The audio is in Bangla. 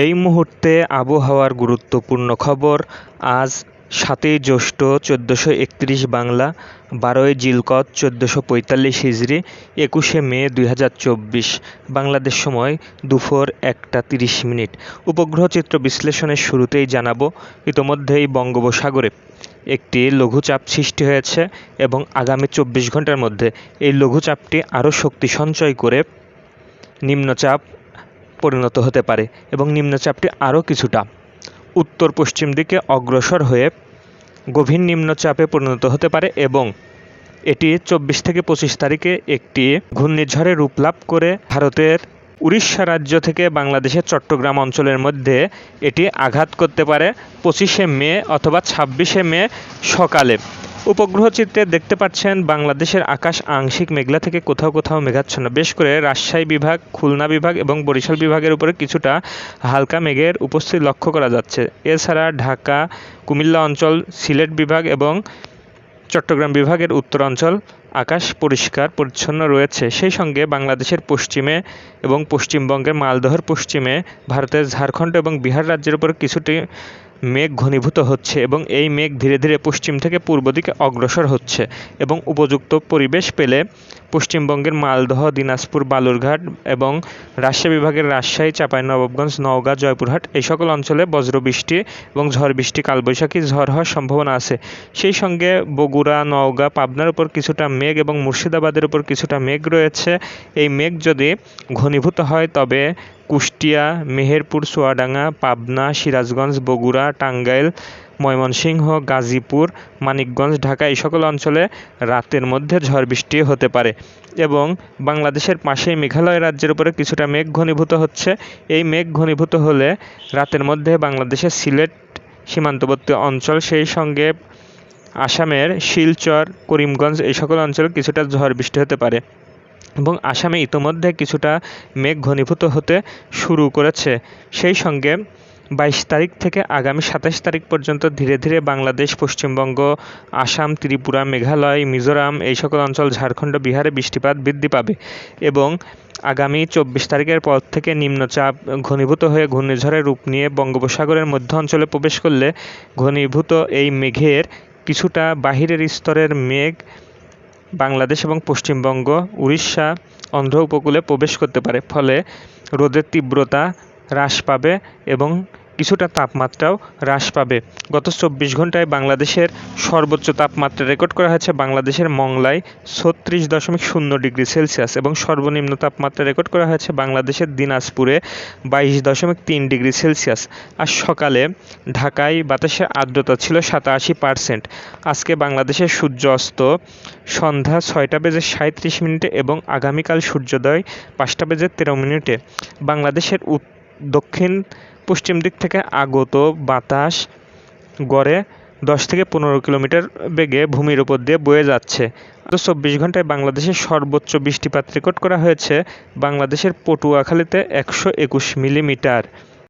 এই মুহূর্তে আবহাওয়ার গুরুত্বপূর্ণ খবর। আজ সাতই জ্যৈষ্ঠ চোদ্দোশো একত্রিশ বাংলা, বারোই জিলকত চোদ্দোশো পঁয়তাল্লিশ হিজড়ি একুশে মে দুই হাজার চব্বিশ। বাংলাদেশ সময় দুপুর একটা তিরিশ মিনিট। উপগ্রহ চিত্র বিশ্লেষণের শুরুতেই জানাব, ইতোমধ্যেই বঙ্গোপসাগরে একটি লঘুচাপ সৃষ্টি হয়েছে এবং আগামী চব্বিশ ঘণ্টার মধ্যে এই লঘুচাপটি আরও শক্তি সঞ্চয় করে নিম্নচাপ পরিণত হতে পারে এবং নিম্নচাপটি আরও কিছুটা। উত্তর পশ্চিম দিকে অগ্রসর হয়ে গভীর নিম্নচাপে পরিণত হতে পারে এবং এটি চব্বিশ থেকে পঁচিশ তারিখে একটি ঘূর্ণিঝড়ে রূপ লাভ করে ভারতের উড়িষ্যা রাজ্য থেকে বাংলাদেশের চট্টগ্রাম অঞ্চলের মধ্যে এটি আঘাত করতে পারে পঁচিশে মে অথবা ছাব্বিশে মে সকালে। উপগ্রহ চিত্রে দেখতে পাচ্ছেন বাংলাদেশের আকাশ আংশিক মেঘলা থেকে কোথাও কোথাও মেঘাচ্ছন্ন। বেশ করে রাজশাহী বিভাগ, খুলনা বিভাগ এবং বরিশাল বিভাগের উপরে কিছুটা হালকা মেঘের উপস্থিতি লক্ষ্য করা যাচ্ছে। এছাড়া ঢাকা, কুমিল্লা অঞ্চল, সিলেট বিভাগ এবং চট্টগ্রাম বিভাগের উত্তরাঞ্চল আকাশ পরিষ্কার, পরিচ্ছন্ন রয়েছে। সেই সঙ্গে বাংলাদেশের পশ্চিমে এবং পশ্চিমবঙ্গের মালদহর পশ্চিমে, ভারতের ঝাড়খণ্ড এবং বিহার রাজ্যের উপর কিছুটি মেঘ ঘনীভূত হচ্ছে এবং এই মেঘ ধীরে ধীরে পশ্চিম থেকে পূর্ব দিকে অগ্রসর হচ্ছে এবং উপযুক্ত পরিবেশ পেলে পশ্চিমবঙ্গের মালদহ, দিনাজপুর, বালুরঘাট এবং রাজশাহী বিভাগের রাজশাহী চাঁপাইনবাবগঞ্জ নওগাঁ, জয়পুরহাট এই সকল অঞ্চলে বজ্রবৃষ্টি এবং ঝড় বৃষ্টি, কালবৈশাখী ঝড় হওয়ার সম্ভাবনা আছে। সেই সঙ্গে বগুড়া, নওগাঁ, পাবনার উপর কিছুটা মেঘ এবং মুর্শিদাবাদের উপর কিছুটা মেঘ রয়েছে। এই মেঘ যদি ঘনীভূত হয়, তবে কুষ্টিয়া, মেহেরপুর সোয়াডাঙ্গা পাবনা, সিরাজগঞ্জ, বগুড়া, টাঙ্গাইল ময়মনসিংহ, গাজীপুর, মানিকগঞ্জ, ঢাকা এই সকল অঞ্চলে রাতের মধ্যে ঝড় বৃষ্টি হতে পারে এবং বাংলাদেশের পাশেই মেঘালয় রাজ্যের উপরে কিছুটা মেঘ ঘনীভূত হচ্ছে। এই মেঘ ঘনীভূত হলে রাতের মধ্যে বাংলাদেশের সিলেট সীমান্তবর্তী অঞ্চল, সেই সঙ্গে আসামের শিলচর, করিমগঞ্জ এই সকল অঞ্চলে কিছুটা ঝড় বৃষ্টি হতে পারে এবং আসামে ইতোমধ্যে কিছুটা মেঘ ঘনীভূত হতে শুরু করেছে। সেই সঙ্গে বাইশ তারিখ থেকে আগামী সাতাশ তারিখ পর্যন্ত ধীরে ধীরে বাংলাদেশ, পশ্চিমবঙ্গ, আসাম, ত্রিপুরা, মেঘালয়, মিজোরাম এই সকল অঞ্চল, ঝাড়খণ্ড, বিহারে বৃষ্টিপাত বৃদ্ধি পাবে এবং আগামী চব্বিশ তারিখের পর থেকে নিম্নচাপ ঘনীভূত হয়ে ঘূর্ণিঝড়ের রূপ নিয়ে বঙ্গোপসাগরের মধ্য অঞ্চলে প্রবেশ করলে ঘনীভূত এই মেঘের কিছুটা বাহিরের স্তরের মেঘ বাংলাদেশ এবং পশ্চিমবঙ্গ, উড়িষ্যা, অন্ধ্র উপকূলে প্রবেশ করতে পারে। ফলে রোদের তীব্রতা হ্রাস পাবে এবং কিছুটা তাপমাত্রাও হ্রাস পাবে। গত চব্বিশ ঘন্টায় বাংলাদেশের সর্বোচ্চ তাপমাত্রা রেকর্ড করা হয়েছে বাংলাদেশের মংলায় ছত্রিশ দশমিক শূন্য ডিগ্রি সেলসিয়াস এবং সর্বনিম্ন তাপমাত্রা রেকর্ড করা হয়েছে বাংলাদেশের দিনাজপুরে বাইশ দশমিক তিন ডিগ্রি সেলসিয়াস। আর সকালে ঢাকায় বাতাসের আর্দ্রতা ছিল সাতাশি পার্সেন্ট। আজকে বাংলাদেশের সূর্য অস্ত সন্ধ্যা ছয়টা বেজে সাঁত্রিশ মিনিটে এবং আগামীকাল সূর্যোদয় পাঁচটা বেজে তেরো মিনিটে। বাংলাদেশের দক্ষিণ পশ্চিম দিক থেকে আগত বাতাস গড়ে দশ থেকে পনেরো কিলোমিটার বেগে ভূমির উপর দিয়ে বয়ে যাচ্ছে। গত চব্বিশ ঘন্টায় বাংলাদেশের সর্বোচ্চ বৃষ্টিপাত রেকর্ড করা হয়েছে বাংলাদেশের পটুয়াখালীতে একশো একুশ মিলিমিটার।